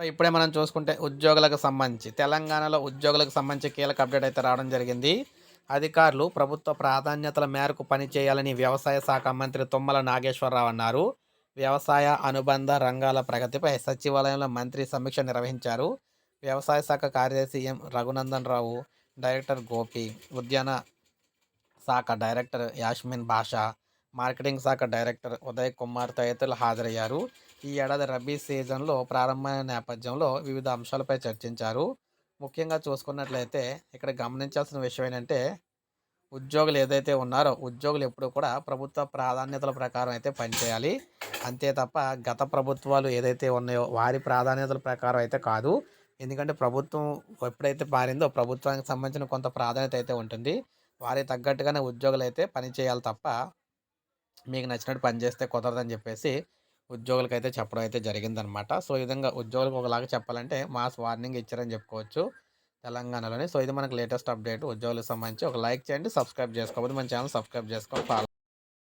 So ఇప్పుడే మనం చూసుకుంటే ఉద్యోగులకు సంబంధించి తెలంగాణలో ఉద్యోగులకు సంబంధించి కీలక అప్డేట్ అయితే రావడం జరిగింది. అధికారులు ప్రభుత్వ ప్రాధాన్యతల మేరకు పనిచేయాలని వ్యవసాయ శాఖ మంత్రి తుమ్మల నాగేశ్వరరావు అన్నారు. వ్యవసాయ అనుబంధ రంగాల ప్రగతిపై సచివాలయంలో మంత్రి సమీక్ష నిర్వహించారు. వ్యవసాయ శాఖ కార్యదర్శి ఎం రఘునందన్ రావు డైరెక్టర్ గోపి ఉద్యాన శాఖ డైరెక్టర్ యాస్మిన్ బాషా మార్కెటింగ్ శాఖ డైరెక్టర్ ఉదయ్ కుమార్ తదితరులు హాజరయ్యారు. ఈ ఏడాది రబీ సీజన్లో ప్రారంభమైన నేపథ్యంలో వివిధ అంశాలపై చర్చించారు. ముఖ్యంగా చూసుకున్నట్లయితే ఇక్కడ గమనించాల్సిన విషయం ఏంటంటే ఉద్యోగులు ఏదైతే ఉన్నారో ఉద్యోగులు ఎప్పుడు కూడా ప్రభుత్వ ప్రాధాన్యతల ప్రకారం అయితే పనిచేయాలి. అంతే తప్ప గత ప్రభుత్వాలు ఏదైతే ఉన్నాయో వారి ప్రాధాన్యతల ప్రకారం అయితే కాదు. ఎందుకంటే ప్రభుత్వం ఎప్పుడైతే మారిందో ప్రభుత్వానికి సంబంధించిన కొంత ప్రాధాన్యత అయితే ఉంటుంది. వారికి తగ్గట్టుగానే ఉద్యోగులు అయితే పని చేయాలి తప్ప మీకు నచ్చినట్టు పని చేస్తే కుదరదని చెప్పేసి ఉద్యోగులకు అయితే చెప్పడం అయితే జరిగిందనమాట. సో ఈ విధంగా ఉద్యోగులకు ఒకలాగా చెప్పాలంటే మాస్ వార్నింగ్ ఇచ్చారని చెప్పుకోవచ్చు తెలంగాణలోని. సో ఇది మనకు లేటెస్ట్ అప్డేట్. ఉద్యోగులకు సంబంధించి ఒక లైక్ చేయండి సబ్స్క్రైబ్ చేసుకోకపోతే మన ఛానల్ సబ్స్క్రైబ్ చేసుకోవాలి